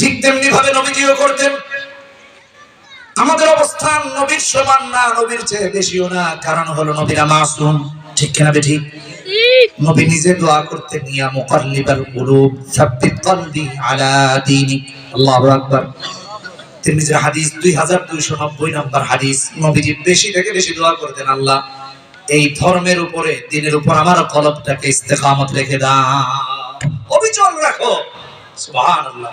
ঠিক তেমনি ভাবে নবীজিও করতেন। আমাদের অবস্থান নবীর সমান না, নবীর চেয়ে বেশিও না, কারণ হলো নবীরা মাসুম ঠিক কিনা বে ঠিক নবী নিজে দোয়া করতে নিয়া মুকাল্লিবাল কুলুব সাব্বিত কলবি আলা দীনিক আল্লাহু আকবার। হাদিস 2290 নম্বর হাদিস। নবীজি বেশি থেকে বেশি দোয়া করতেন আল্লাহ। এই ধর্মের উপরে, দিনের উপর আমার কলবটাকে ইস্তেকামত রেখে দাও। অবিচল রাখো। সুবহানাল্লাহ।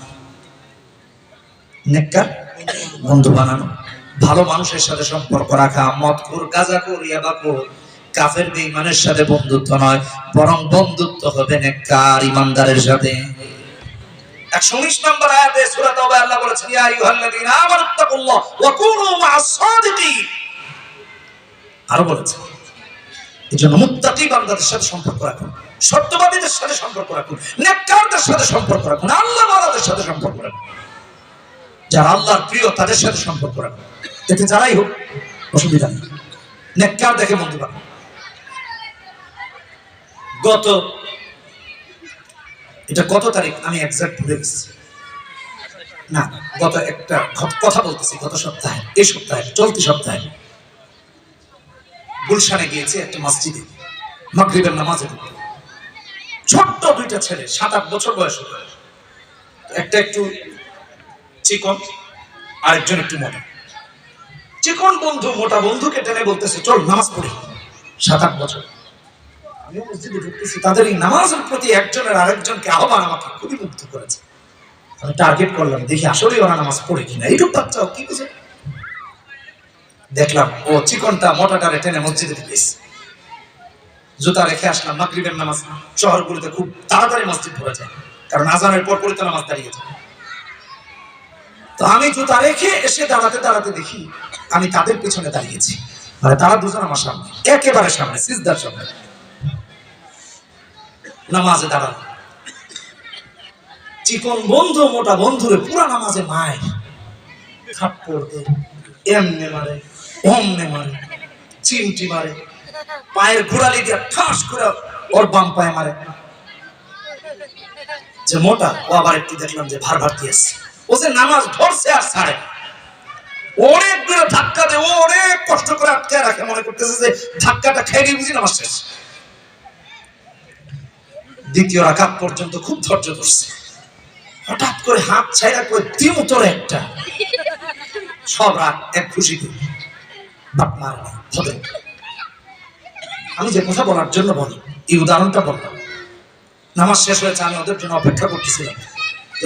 নেককার, বন্ধু বানানো, ভালো মানুষের সাথে সম্পর্ক রাখা মদকুর গাজাকুর কাফের বেঈমানের সাথে বন্ধুত্ব নয়, বরং বন্ধুত্ব হবে নেককার ইমানদারের সাথে। একশো উনিশ নম্বর আয়াতে সূরা আল্লাহ বলেছেন, ইয়া আইয়ুহাল্লাযীনা ওয়া কুনু মা'আস সাদিকিন। আরও বলেছেন এই জন্য মুত্তাকি বান্দাদের সাথে সম্পর্ক রাখুন, সত্যবাদীদের সাথে সম্পর্ক রাখুন, নেককারদের সাথে সম্পর্ক রাখুন আল্লাহ সাথে সম্পর্ক রাখুন। যারা আল্লাহর প্রিয়, তাদের সাথে সম্পর্ক রাখুন এতে যারাই হোক, অসুবিধা নেই। নেককার দেখে বন্ধু বানান গত, এটা কত তারিখ? আমি একজাক্ট ভুলে গেছি। না, গত একটা কথা বলতেছি, গত সপ্তাহে, এই সপ্তাহে, চলতি সপ্তাহে। গুলশানে গিয়েছি একটা মসজিদে, মাগরিবের নামাজে। ছোট্ট দুইটা ছেলে, সাত আট বছর বয়স একটা একটু চিকন, আরেকজন একটু মোটা। চিকন বন্ধু, মোটা বন্ধুকে টেনে বলতেছে, চল নামাজ পড়ি। সাত আট বছর। আমি মসজিদে ঢুকতেছি, তাদের এই নামাজের প্রতি একজনের আরেকজনকে আহ্বান আমাকে খুবই মুগ্ধ করেছে। আমি টার্গেট করলাম, দেখি ওরা নামাজ পড়ে কিনা। কি বুঝে? দেখলাম, ও চিকনটা মোটাটারে টেনে মসজিদে জুতা রেখে আসলাম, মাগরিবের নামাজ। শহরগুলোতে খুব তাড়াতাড়ি মসজিদ ভরে যায়, কারণ আজানের পর পরিত নামাজ দাঁড়িয়ে যায়। তো আমি জুতা রেখে এসে দাঁড়াতে দাঁড়াতে দেখি আমি তাদের পিছনে দাঁড়িয়েছি। মানে তারা দুজন আমার সামনে, একেবারে সামনে, সিজদার সামনে। নামাজে দাঁড়ানো চিকন বন্ধু, মোটা বন্ধুরে পুরা নামাজে মায়। থাপ্পড় দেয়, এমনে মারে, অমনে মারে, চিমটি মারে, পায়ের ঘোড়ালি দিয়ে ঠাস করে ওর বাম পায়ে মারে। যে মোটা, ও আবার একটু দেখলাম যে ভার ভার দিয়েছে ও যে নামাজ ধরছে আর ছাড়ে। অনেক দূরে ধাক্কা দেয় ও অনেক কষ্ট করে আটকে রাখে, মনে করতেছে যে ধাক্কাটা খেয়ে গিয়ে বুঝি নামাজ শেষ। দ্বিতীয় রাকাত পর্যন্ত খুব ধৈর্য ধরছে। হঠাৎ করে হাত ছাইরা করে দিম তোর একটা। সব রাত এক খুশিতে। বাপ মার হবে আমি যে কথা বলার জন্য বলি, এই উদাহরণটা বললাম। নামাজ শেষ হয়েছে, আমি ওদের জন্য অপেক্ষা করতেছিলাম।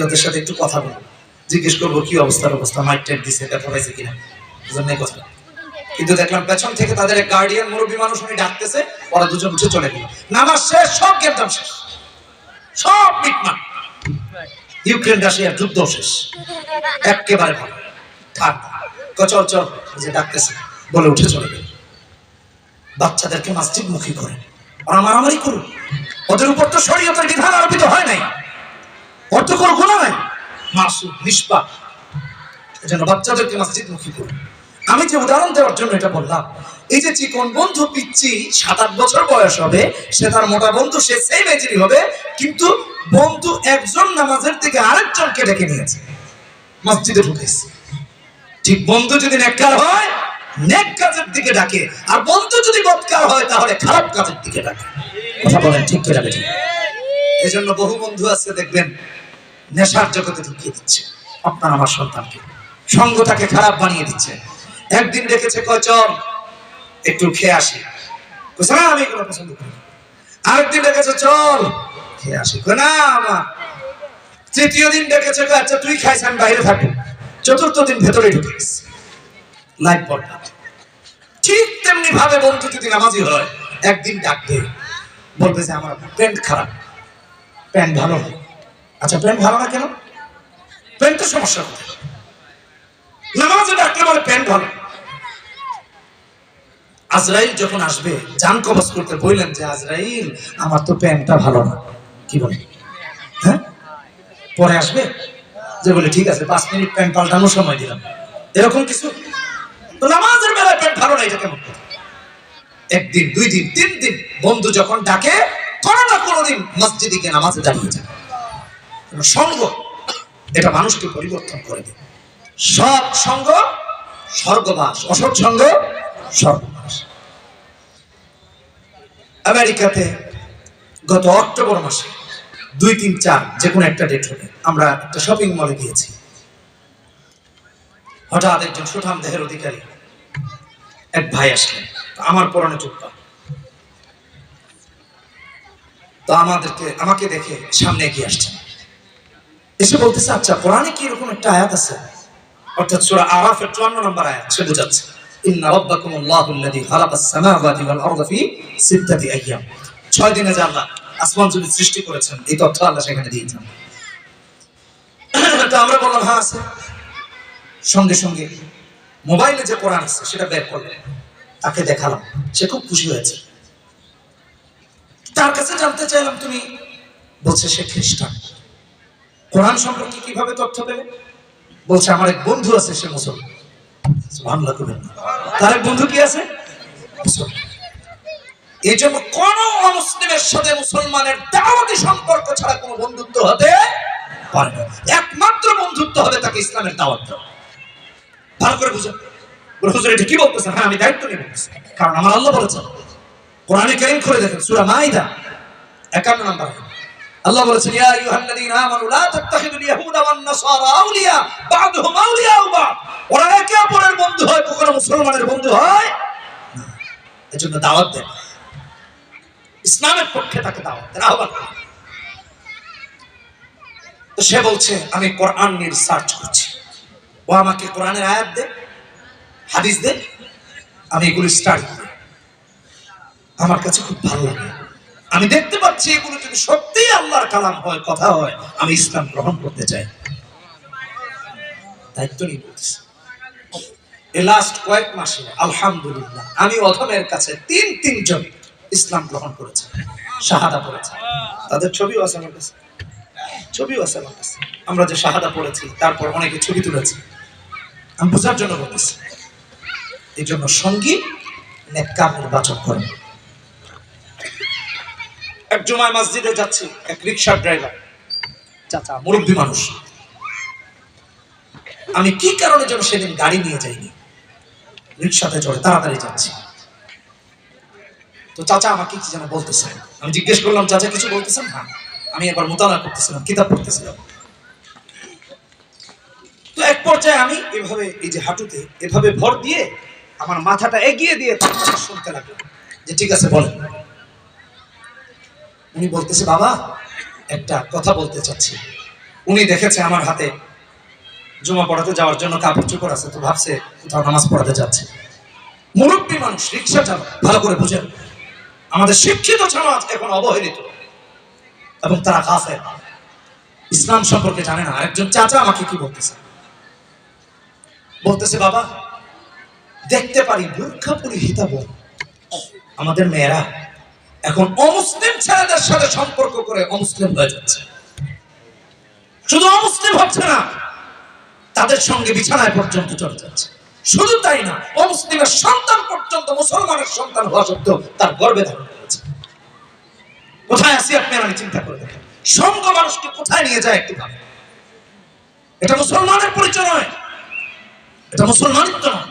ওদের সাথে একটু কথা বলব জিজ্ঞেস করব, কি অবস্থার অবস্থা? মাইক টাইট দিছে ব্যথা পাইছে কিনা? এই কথা কিন্তু দেখলাম পেছন থেকে তাদের এক গার্ডিয়ান মুরব্বী মানুষ উনি ডাকতেছে, ওরা দুজন উঠে চলে গেল। নামাজ শেষ, সব গেমটাম শেষ। সব মিটমাট। ইউক্রেন, রাশিয়ার যুদ্ধ শেষ। একেবারে ভালো থাক। ক চল যে ডাকতেছে, বলে উঠে চলে গেল। বাচ্চাদেরকে মসজিদ মুখী করে। ওরা মারামারি করুক। ওদের উপর তো শরীয়তের বিধান আরোপিত হয় নাই। ওর তো কোনো গুণা নাই। মাসুম, নিষ্পাপ। এজন্য বাচ্চাদেরকে মসজিদ মুখী করুন। আমি যে উদাহরণ দেওয়ার জন্য এটা বললাম, এই যে চিকন বন্ধু পিচ্ছি সাত আট বছর বয়স হবে, সে তার মোটা বন্ধু, সে হবে, কিন্তু বন্ধু একজন নামাজের থেকে আরেকজনকে ডেকে নিয়েছে। মসজিদে ঢুকেছে। ঠিক বন্ধু যদি নেককার হয়, নেক কাজের দিকে ডাকে। আর বন্ধু যদি বৎকার হয়, তাহলে খারাপ কাজের দিকে ডাকে। কথা বলেন ঠিক করে বহু বন্ধু আছে, দেখবেন নেশার জগতে ঢুকিয়ে দিচ্ছে। আপনার আমার সন্তানকে। সঙ্গটাকে খারাপ বানিয়ে দিচ্ছে। একদিন ডেকেছে, কয়, চল, একটু খেয়ে আসি। আমি এগুলো পছন্দ করি আরেকদিন ডেকেছে, চল, খেয়ে আসি। না, আমার। তৃতীয় দিন ডেকেছে আচ্ছা তুই খাইছ আমি বাইরে থাকব। চতুর্থ দিন ভেতরে ঢুকে গেছে। লাইফ বর্ডার ঠিক তেমনি ভাবে বন্ধু যদি নামাজি হয়, একদিন ডাকবে। বলবে যে, আমার প্যান্ট খারাপ। প্যান্ট ভালো না। আচ্ছা প্যান্ট ভালো না কেন? সমস্যা প্যান্ট ভালো। আজরাইল যখন আসবে জান কবজ করতে বললেন যে, আজরাইল, আমার তো প্যান্টটা ভালো না। কি বলে? হ্যাঁ? পরে আসবে? যে বলে, ঠিক আছে, পাঁচ মিনিট প্যান্ট পাল্টানোর সময় দিলাম। এরকম কিছু? নামাজের বেলায় প্যান্ট ভালো না, এটা কেমন একদিন, দুই দিন, তিন দিন, বন্ধু যখন ডাকে, কোনো না কোনোদিন মসজিদে গিয়ে নামাজে দাঁড়িয়ে যায় সঙ্গ, এটা মানুষকে পরিবর্তন করে দেয় সৎ সঙ্গ, স্বর্গবাস, অসৎ সঙ্গ, স্বর্গবাস। আমেরিকাতে গত অক্টোবর মাসে দুই তিন চার যে কোনো একটা ডেট হবে আমরা একটা শপিং মলে গিয়েছি। হঠাৎ একজন সুঠাম দেহের অধিকারী এক ভাই আসলেন, আমার পরনে চুপ্পা তো আমাদেরকে, আমাকে দেখে সামনে এগিয়ে আসছেন। এসে বলতেছে আচ্ছা কোরআনে কি এরকম একটা আয়াত আছে? অর্থাৎ সূরা আরাফের 54 নম্বর আয়াত, সে বোঝাচ্ছে ছয় দিনে যে আল্লাহ আসমান জমিন সৃষ্টি করেছেন, এই তথ্য আল্লাহ সেখানে দিয়েছেন। আমরা বললাম হ্যাঁ আছে। সঙ্গে সঙ্গে মোবাইলে যে কোরআন আছে, সেটা বের করলেন, তাকে দেখালাম, সে খুব খুশি হয়েছে। তার কাছে জানতে চাইলাম, তুমি বলছে সে খ্রিস্টান। কোরআন সম্পর্কে কীভাবে তথ্য পেলে বলছে, আমার এক বন্ধু আছে সে মুসলমান। তার এক বন্ধু কি আছে? এই জন্য কোন অমুসলিমের সাথে মুসলমানের দাওয়াতি সম্পর্ক ছাড়া কোনো বন্ধুত্ব হতে পারে না। একমাত্র বন্ধুত্ব হবে তাকে ইসলামের দাওয়াত দেওয়া। ভালো করে বুঝো। হুজুর, এটা কি বলতেছেন? হ্যাঁ আমি দায়িত্ব নিয়ে বলতেছি। কারণ আমার আল্লাহ বলেছেন, কোরআনে কারীম করে দেখেন, সুরা মাইদা 51 নম্বর। আল্লাহ ইয়া আইয়ুহাল্লাযীনা আমানু, লা তাত্তাখিদুল ইয়াহুদা ওয়ান নাসারা আউলিয়া, বা'দুহুম আউলিয়াউ বা'দ। ওরা একে অপরের বন্ধু হয় মুসলমানের বন্ধু হয় দাওয়াত দেন। ইসলামের পক্ষে তাকে দাওয়াত দেন, আহ্বান তো সে বলছে, আমি কোরআন নিয়ে রিসার্চ করছি। ও আমাকে কোরআনের আয়াত দে হাদিস দে আমি এগুলো স্টাডি করি। আমার কাছে খুব ভালো লাগে। আমি দেখতে পাচ্ছি এগুলো যদি সত্যিই আল্লাহর কালাম হয়, কথা হয়, আমি ইসলাম গ্রহণ করতে চাই। দায়িত্ব নিয়ে লাস্ট কয়েক মাসে, আলহামদুলিল্লাহ, আমি অধমের কাছে তিন তিনজন ইসলাম গ্রহণ করেছে, শাহাদা তাদের ছবিও আছে আমার কাছে। ছবিও আছে আমার কাছে। আমরা যে শাহাদা পড়েছি, তারপর অনেকে ছবি তুলেছি। আমি বোঝার জন্য বলতেছি এই জন্য সঙ্গী নেককার নির্বাচন করেন। জুমায় মসজিদে যাচ্ছি, এক রিক্সার ড্রাইভার। চাচা, মুরব্বী মানুষ। আমি কি কারণে যেন সেদিন গাড়ি নিয়ে যাইনি? রিক্সাতে চড়ে তাড়াতাড়ি যাচ্ছি। তো চাচা আমাকে কি যেন বলতেছেন আমি জিজ্ঞেস করলাম, চাচা, কিছু বলতেছেন? না আমি একবার মোতালা করতেছিলাম, কিতাব পড়তেছিলাম। তো এক পর্যায়ে আমি এভাবে, এই যে হাঁটুতে, এভাবে ভর দিয়ে আমার মাথাটা এগিয়ে দিয়ে শুনতে লাগলাম। যে, ঠিক আছে, বলেন। উনি বলতেছে, বাবা, একটা কথা বলতে চাচ্ছি। উনি দেখেছে আমার হাতে জমা পড়াতে যাওয়ার জন্য কাপড় চোপড় আছে, তো ভাবছে কোথাও নামাজ পড়াতে যাচ্ছে। মুরব্বী মানুষ, রিক্সা চালক, ভালো করে বুঝেন, আমাদের শিক্ষিত সমাজ এখন অবহেলিত এবং তারা কাফের ইসলাম সম্পর্কে জানে না, আরেকজন চাচা আমাকে কি বলতেছে? বলতেছে, বাবা, দেখতে পারি বোরখা পরিহিতা বোন আমাদের মেয়েরা এখন অমুসলিম ছেলেদের সাথে সম্পর্ক করে অমুসলিম হয়ে যাচ্ছে। শুধু অমুসলিম হচ্ছে না, তাদের সঙ্গে বিছানায় পর্যন্ত চলে যাচ্ছে। শুধু তাই না, অমুসলিমের সন্তান পর্যন্ত, মুসলমানের সন্তান হওয়া সত্ত্বেও তার গর্বে ধারণ করেছে। কোথায় আছি আপনি আমি চিন্তা করে দেখেন। সঙ্গ মানুষকে কোথায় নিয়ে যায় একটু ভাবে? এটা মুসলমানের পরিচয় নয়, এটা মুসলমানিত্ব নয়।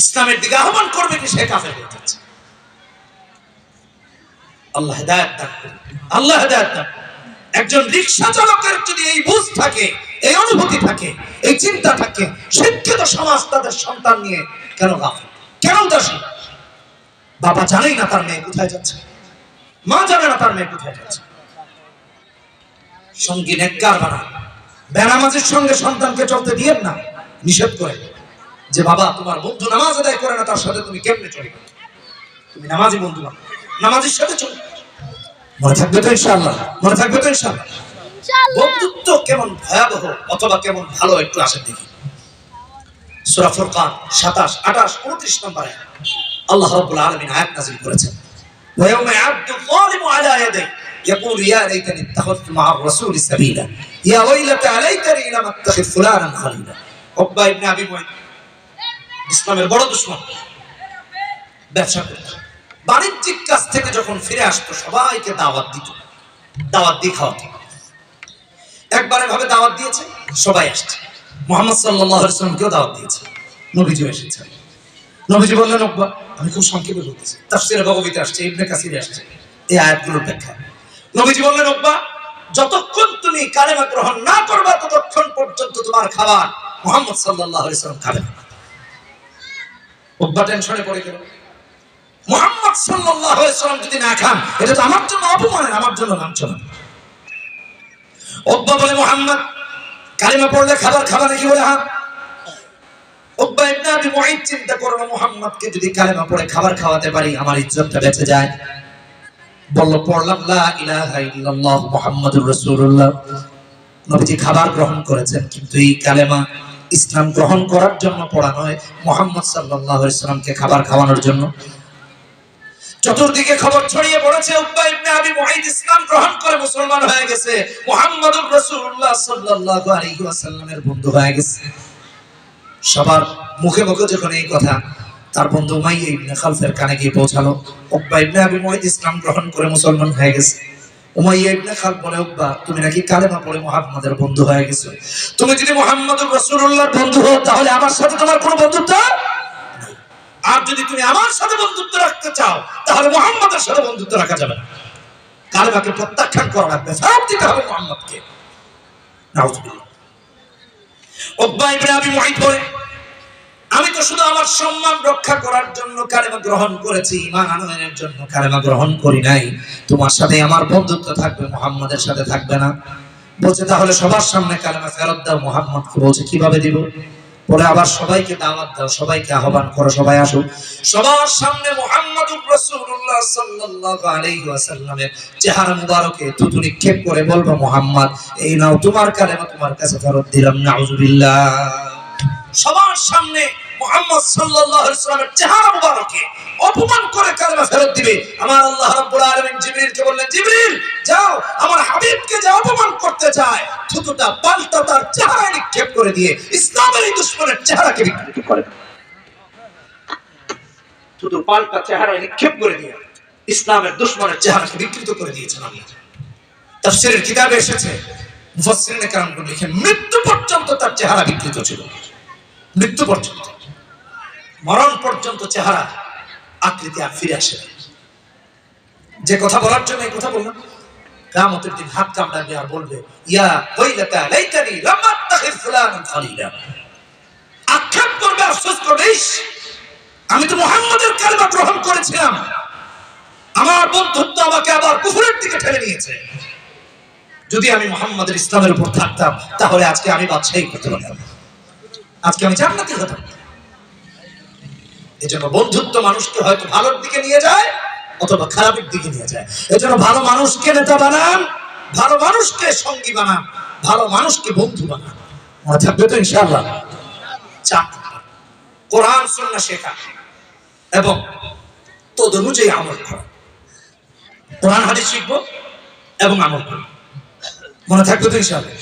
ইসলামের দিকে আহ্বান করবে কি সে কাফের হয়ে যাচ্ছে। আল্লাহ হেদায়ত দান আল্লাহ হেদায়ত দান একজন রিক্সা চালকের যদি এই বুঝ থাকে, এই অনুভূতি থাকে, এই চিন্তা থাকে, শিক্ষিত সমাজ তাদের সন্তান নিয়ে কেন গাফে কেন উদাসীন? বাবা জানেই না তার মেয়ে কোথায় যাচ্ছে। মা জানে না তার মেয়ে কোথায় যাচ্ছে। সঙ্গী নেককার বানান বেনামাজের সঙ্গে সন্তানকে চলতে দিয়েন না, নিষেধ করে। যে বাবা, তোমার বন্ধু নামাজ আদায় করে না, তার সাথে তুমি কেমনে চলবে? তুমি নামাজি বন্ধু বানাও নামাজের সাথে চলো মনে থাকবে তো ইনশাআল্লাহ মনে থাকবে তো ইনশাআল্লাহ বন্ধুত্ব কেমন ভয়াবহ অথবা কেমন ভালো একটু আসেন দেখি সূরা ফুরকান 27 28 29 নম্বরে আল্লাহ রাব্বুল আলামিন আয়াত নাযিল করেছেন ويوم يعض الظالم على يديه يقول يا ليتني اتخذت مع الرسول سبيلا يا ويلتى ليتني لم اتخذ فلانا خليلا عقبة ابن ابي معيط ইসলামের বড় দুশ্মন ব্যবসা করত বাণিজ্যিক কাজ থেকে যখন ফিরে আসতো, সবাইকে দাওয়াত দিত। দাওয়াত দিয়ে খাওয়াতো। একবারে ভাবে দাওয়াত দিয়েছে, সবাই আসছে। মোহাম্মদ সাল্লামকেও দাওয়াত দিয়েছে? নবীজিও এসেছে। নবীজি বললেন অব্বা আমি খুব সংক্ষেপে বলতেছি। তাফসিরে ভগবীতে আসছে, ইবনে কাসিরে আসছে। এই আয়াতগুলোর ব্যাখ্যা। নবীজি বললেন অব্বা যতক্ষণ তুমি কালেমা গ্রহণ না করবা, ততক্ষণ পর্যন্ত তোমার খাবার মোহাম্মদ সাল্লাহ সাল্লাম খাবে অব্বা টেনশনে পড়ে গেল। মোহাম্মদ সাল্লাহ সাল্লাম যদি না খান, এটা তো আমার জন্য অপমানের, আমার জন্য লাঞ্ছনা। অব্বা বলে, মোহাম্মদ, কালিমা পড়লে খাবার খাবার নাকি বলে হ্যাঁ? যদি কালেমা ইসলাম গ্রহণ করার জন্য পড়া নয়, মোহাম্মদ সাল্লাল্লাহু আলাইহি সাল্লামকে খাবার খাওয়ানোর জন্য। চতুর্দিকে খবর ছড়িয়ে পড়েছে উকবা ইবনে আবি মুঈত ইসলাম গ্রহণ করে মুসলমান হয়ে গেছে। মুহাম্মদুর রাসূলুল্লাহ সাল্লাল্লাহু আলাইহি ওয়াসাল্লামের বন্ধু হয়ে গেছে। সবার মুখে মুখে যখন এই কথা, তার বন্ধু উমাইয়া ইবনে খালফের কানে গিয়ে পৌঁছালো। উকবা ইবনে আবি মুঈত ইসলাম গ্রহণ করে মুসলমান হয়ে গেছে। উমাইয়া ইবনে খালফ বলে উকবা তুমি নাকি কালেমা পড়ে মুহাম্মাদের বন্ধু হয়ে গেছো? তুমি যদি মুহাম্মদুর রাসূলুল্লাহর বন্ধু হও, তাহলে আমার সাথে তোমার কোনো বন্ধুত্ব। আর যদি তুমি আমার সাথে বন্ধুত্ব রাখতে চাও, তাহলে মুহাম্মাদের সাথে বন্ধুত্ব রাখা যাবে না। কালেমাকে প্রত্যাখ্যান করা লাগবে ফেরত দিতে হবে মুহাম্মদকে। আমি তো শুধু আমার সম্মান রক্ষা করার জন্য কালেমা গ্রহণ করেছি ইমান আনয়নের জন্য কালেমা গ্রহণ করি নাই। তোমার সাথে আমার বন্ধুত্ব থাকবে, মোহাম্মদের সাথে থাকবে না। বলছে, তাহলে সবার সামনে কালেমা ফেরত দাও, মুহাম্মদকে বলছে, কীভাবে দিব? পরে আবার সবাইকে দাওয়াত দাও, সবাইকে আহ্বান করো, সবাই আসো সবার সামনে মুহাম্মাদুর রাসূলুল্লাহ সাল্লাল্লাহু আলাইহি ওয়াসাল্লামের চেহারা মুবারকে তুতু নিক্ষেপ করে বলব, মুহাম্মদ, এই নাও তোমার কালেমা, তোমার কাছে ফেরত দিলাম, নাউজুবিল্লাহ। সবার সামনে মুহাম্মদ ওয়াসাল্লামের চেহারা মুবারকে অপমান করে কালেমা ফেরত দিবে। আমার আল্লাহ রাব্বুল আলামিন জিবরিলকে বললেন, জিবরিল, যাও, আমার হাবিবকে অপমান করতে চায়, থুতুটা পাল্টা তার চেহারায় নিক্ষেপ করে দিয়ে ইসলামের এই দুশমনের চেহারাকে বিকৃত করে। থুতু পাল্টা চেহারায় নিক্ষেপ করে দিয়ে ইসলামের দুশমনের চেহারাকে বিকৃত করে দিয়েছেন আল্লাহ। কিতাবে এসেছে কেরামগণ লিখেন মৃত্যু পর্যন্ত তার চেহারা বিকৃত ছিল। মৃত্যু পর্যন্ত। মরণ পর্যন্ত চেহারা আকৃতি আর ফিরে আসে যে কথা বলার জন্য এই কথা বললাম, কিয়ামতের দিন হাত কামড়াবে আর বলবে, ইয়া ওয়াইলাতা লাইতানি লাম আত্তাখিজ ফুলানান খলিলা। আক্ষেপ করবে, আফসোস করবে আমি তো মুহাম্মদের কালেমা গ্রহণ করেছিলাম। আমার বন্ধুত্ব আমাকে আবার কুফরের দিকে ঠেলে নিয়েছে। যদি আমি মোহাম্মদের ইসলামের উপর থাকতাম, তাহলে আজকে আমি বাদশাহী করতে পারতাম। আজকে আমি জান্নাতি হতাম। এজন্য বন্ধুত্ব মানুষকে হয়তো ভালোর দিকে নিয়ে যায় অথবা খারাপের দিকে নিয়ে যায়। এজন্য ভালো মানুষকে নেতা বানান, ভালো মানুষকে সঙ্গী বানান, ভালো মানুষকে বন্ধু বানান। মনে থাকবে তো ইনশাআল্লাহ? চাপ কোরআন, সুন্নাহ শেখা এবং তদ অনুযায়ী আমল করা। কোরআন, হাদিস শিখব এবং আমল করব। মনে থাকবে তো ইনশাআল্লাহ?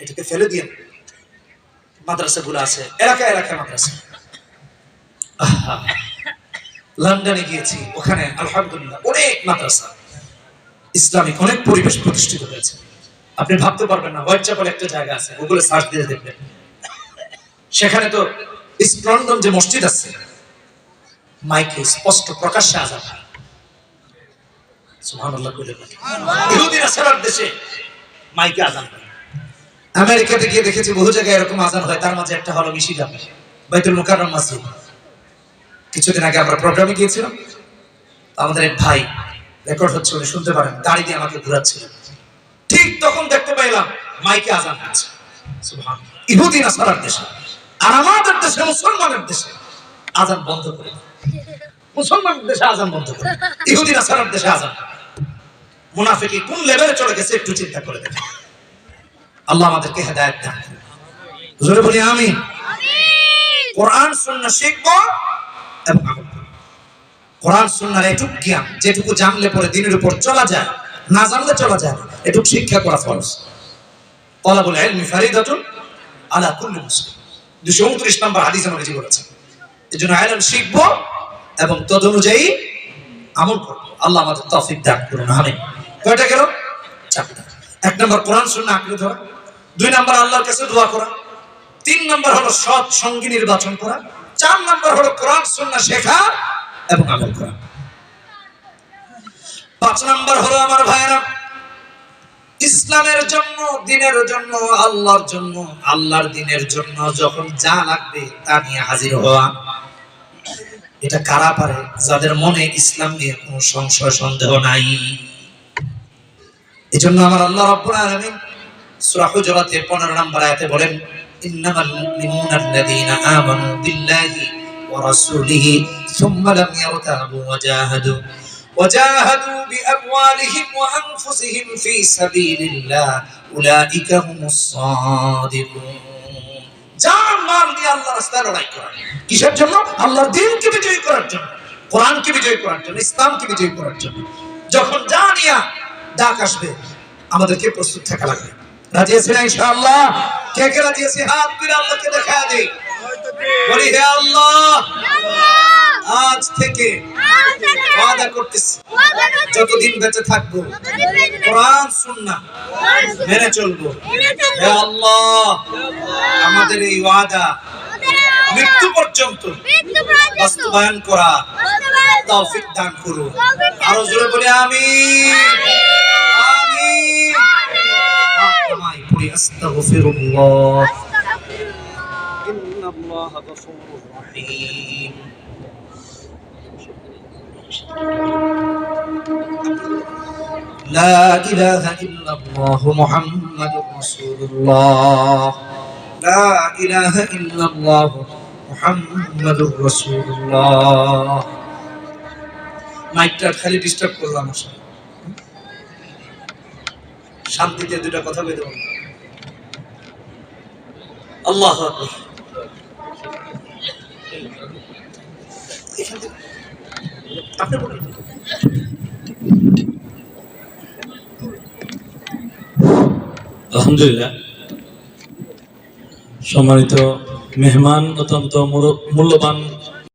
এটাকে ফেলে দিয়ে মাদ্রাসাগুলো আছে এলাকা এলাকায় মাদ্রাসা। লন্ডনে গিয়েছি ওখানে আলহামদুলিল্লাহ অনেক মাদ্রাসা ইসলামিক অনেক পরিবেশ প্রতিষ্ঠিত হয়েছে। আপনি ভাবতে পারবেন না হোয়াইট চ্যাপেল একটা জায়গা আছে গুগলে সার্চ দিয়ে দেখবেন। সেখানে তো স্প্লন্ডন যে মসজিদ আছে মাইকে স্পষ্ট প্রকাশ্যে আজান দেশে মাইকে আজান হয়। আমেরিকাতে গিয়ে দেখেছি বহু জায়গায় এরকম আজান হয় তার মাঝে একটা হলো মিশিগান বাইতুল মুকাররম মসজিদ। কিছুদিন আগে আমরা প্রোগ্রামে গিয়েছিলাম। আমাদের এক ভাই রেকর্ড হচ্ছে উনি শুনতে পারেন গাড়ি দিয়ে আমাকে ঘুরাচ্ছিল। ঠিক তখন দেখতে পাইলাম মাইকে আজান হচ্ছে ইহুদি নাসারার দেশে। আর আমাদের দেশে মুসলমানের দেশে আজান বন্ধ করে। মুসলমানের দেশে আজান বন্ধ করে ইহুদি নাসারার দেশে আজান। মুনাফিকি কোন লেভেলে চলে গেছে একটু চিন্তা করে দেখেন। আল্লাহ আমাদেরকে হেদায়েত দান। জোরে বলি আমি কোরআন সুন্নাহ শিখব এবং। কোরআন, সুন্নাহর এটুক জ্ঞান, যেটুকু জানলে পরে দিনের উপর চলা যায়, না জানলে চলা যায় না, এটুক শিক্ষা করা ফরজ। তলাবুল ইলমি ফারিদাতুন আলা কুল্লি মুসলিম। 229 নম্বর হাদিস আমাকে জি বলেছেন এজন্য ইলম শিখব এবং তদ অনুযায়ী আমল করব। আল্লাহ আমাদের তৌফিক দান করুন, আমিন। কয়টা গেল? চারটা। এক নম্বর কোরআন, সুন্নাহ আঁকড়ে ধরা দুই নম্বর আল্লাহর কাছে দোয়া করা। তিন নম্বর হলো সৎ সঙ্গী নির্বাচন করা। চার নম্বর হলো কোরআন, সুন্নাহ শেখা এবং আমল করা। পাঁচ নম্বর হলো আমার ভাইয়েরা, ইসলামের জন্য, দিনের জন্য, আল্লাহর জন্য, আল্লাহর দিনের জন্য যখন যা লাগবে তা নিয়ে হাজির হওয়া, এটা কারা পারে? যাদের মনে ইসলাম নিয়ে কোনো সংশয়, সন্দেহ নাই। এজন্য আমার আল্লাহ রাব্বুল আলামিন সূরা হুজুরাতে 15 নম্বর আয়াতে বলেন ইন্নামাল মুমিনুনা আল্লাযীনা আমানু বিল্লাহি ওয়া রাসূলিহি সুম্মা লাম ইয়ারতাবু ওয়া জাহাদু وجاهدوا بأموالهم وأنفسهم في سبيل الله أولئك هم الصادقون যার মাল দিয়ে আল্লাহ রাস্তায় লড়াই করা কিসের জন্য আল্লাহর দিনকে বিজয়ী করার জন্য কোরআনকে বিজয়ী করার জন্য ইসলামকে বিজয়ী করার জন্য যখন যা নিয়া ডাক আসবে আমাদেরকে প্রস্তুত থাকা লাগবে রাজি না ইনশাআল্লাহ? কে কে রাজি আছি হাত তুলে আল্লাহকে দেখা দেই। বলি, হে আল্লাহ, আজ থেকে ওয়াদা করতেছি। যতদিন বেঁচে থাকব, কোরআন, সুন্নাহ মেনে চলবো। হে আল্লাহ, আমাদের এই ওয়াদা মৃত্যু পর্যন্ত বাস্তবায়ন করা তৌফিক দান করুন। আরও জোরে বলে আমি আমায় পড়ি আস্তাগফিরুল্লাহ ইন্নাল্লাহা গফুরুর রহিম لا إله إلا الله محمد رسول الله لا إله إلا الله محمد رسول الله মাইকটা খালি ডিস্টার্ব করলাম আসলে শান্তিতে দুটা কথা বেঁধে বলুন আল্লাহ। আলহামদুলিল্লাহ। সম্মানিত মেহমান অত্যন্ত মূল্য- মূল্যবান